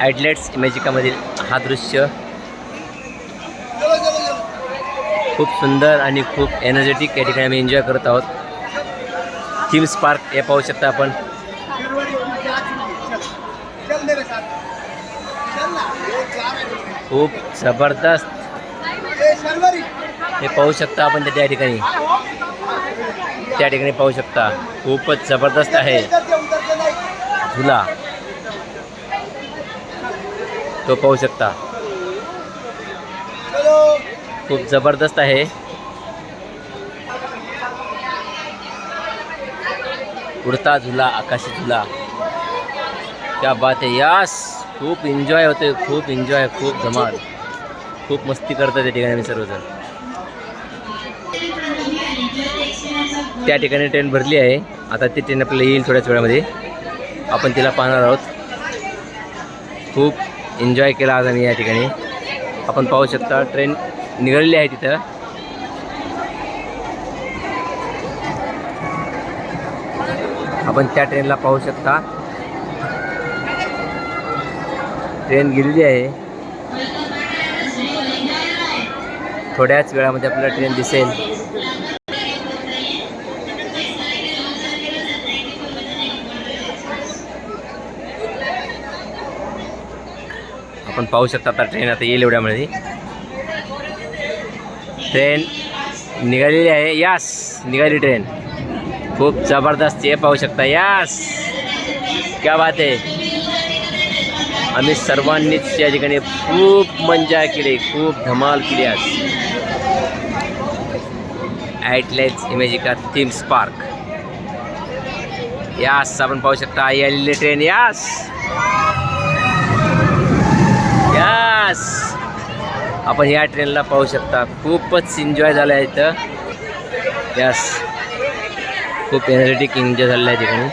ॲडलेट्स इमेजिकामधील हा दृश्य खूप सुंदर आणि खूप एनर्जेटिक या ठिकाणी आम्ही एन्जॉय करत आहोत. थीम्स पार्क हे पाहू शकता आपण. खूप जबरदस्त. हे पाहू शकता आपण त्या ठिकाणी. त्या ठिकाणी पाहू शकता. खूपच जबरदस्त आहे. झुला. तो पाहू शकता. खूप जबरदस्त आहे. उडता झुला आकाशी झुला. क्या बात आहे यास. खूप एन्जॉय होते खूप एन्जॉय खूप धमाल. खूप मस्ती करतात त्या ठिकाणी सर्वजण. त्या ठिकाणी ट्रेन भरली आहे. आता ती ट्रेन आपल्याला येईल थोड्याच वेळामध्ये. आपण तिला पाहणार आहोत. खूप एन्जॉय केला आज आम्ही या ठिकाणी. आपण पाहू शकता ट्रेन निघालेली आहे तिथं. आपण त्या ट्रेनला पाहू शकता. ट्रेन गेलेली आहे. थोड्याच वेळामध्ये आपल्याला ट्रेन दिसेल. आपण पाहू शकता आता ट्रेन आता येईल एवढ्यामध्ये. ट्रेन निघालेली आहे. यास निघाली ट्रेन खूप जबरदस्त हे पाहू शकता. यास क्या बात आहे. आम्ही सर्वांनीच या ठिकाणी खूप मजा केली. खूप धमाल केली आज. ॲटलेट्स इमेजिका थीम्स पार्क यास आपण पाहू शकता. आई आलेली ट्रेन यास आपण या ट्रेनला पाहू शकता. खूपच एन्जॉय झालं आहे इथं. यस खूप एनर्जेटिक एन्जॉय झालेला आहे तिकडून.